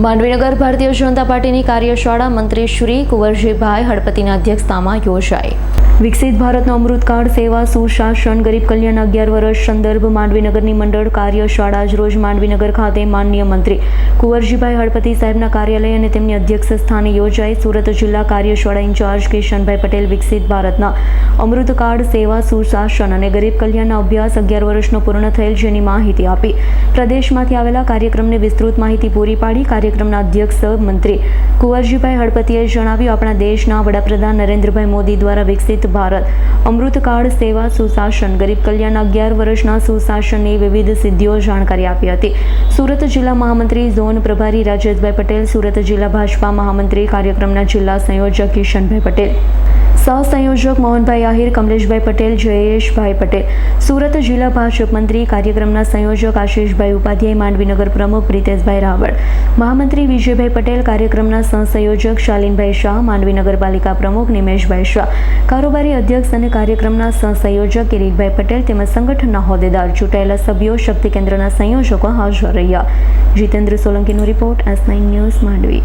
માંડવીનગર ભારતીય જનતા પાર્ટીની કાર્યશાળા મંત્રી શ્રી કુંવરજીભાઈ હળપતિના અધ્યક્ષતામાં યોજાઈ. વિકસિત ભારતનો અમૃતકાળ સેવા, સુશાસન, ગરીબ કલ્યાણ અગિયાર વર્ષ સંદર્ભ માંડવીનગરની મંડળ કાર્યશાળા રોજ માંડવીનગર ખાતે માનનીય મંત્રી કુંવરજીભાઈ હળપતિ સાહેબના કાર્યાલય અને તેમની અધ્યક્ષ સ્થાને યોજાઈ સુરત જિલ્લા કાર્યશાળા ઇન્ચાર્જ કિશનભાઈ પટેલ વિકસિત ભારતના અમૃતકાળ સેવા, સુશાસન અને ગરીબ કલ્યાણના અભ્યાસ અગિયાર વર્ષનો પૂર્ણ થયેલ જેની માહિતી આપી. પ્રદેશમાંથી આવેલા કાર્યક્રમને વિસ્તૃત માહિતી પૂરી પાડી કાર્યક્રમના અધ્યક્ષ મંત્રી કુંવરજીભાઈ હળપતિએ જણાવ્યું, આપણા દેશના વડાપ્રધાન નરેન્દ્રભાઈ મોદી દ્વારા વિકસિત ભારત. અમૃતકાળ સેવા સુશાસન. ગરીબ કલ્યાણ અગિયાર વર્ષના સુશાસનની વિવિધ સિદ્ધિઓ જાણકારી આપી હતી. સુરત જિલ્લા મહામંત્રી ઝોન પ્રભારી રાજેશભાઈ પટેલ, સુરત જિલ્લા ભાજપા મહામંત્રી કાર્યક્રમના જિલ્લા સંયોજક કિશનભાઈ પટેલ. સહસંયોજક મોહનભાઈ આહિર, કમલેશભાઈ પટેલ, જયેશભાઈ પટેલ. સુરત જિલ્લા ભાજપ મંત્રી કાર્યક્રમના સંયોજક આશીષભાઈ ઉપાધ્યાય માંડવીનગર પ્રમુખ પ્રિતેશભાઈ રાવળ. મહામંત્રી વિજયભાઈ પટેલ કાર્યક્રમના સહસંયોજક શાલીનભાઈ શાહ, માંડવી નગરપાલિકા પ્રમુખ નિમેશભાઈ શાહ. કારોબારી અધ્યક્ષ અને કાર્યક્રમના સહસંયોજક કિરીટભાઈ પટેલ તેમજ સંગઠનના હોદ્દેદાર ચૂંટાયેલા સભ્યો, શક્તિ કેન્દ્રના સંયોજકો હાજર રહ્યા. Jitendra સોલંકીનો report S nine news, Mandvi.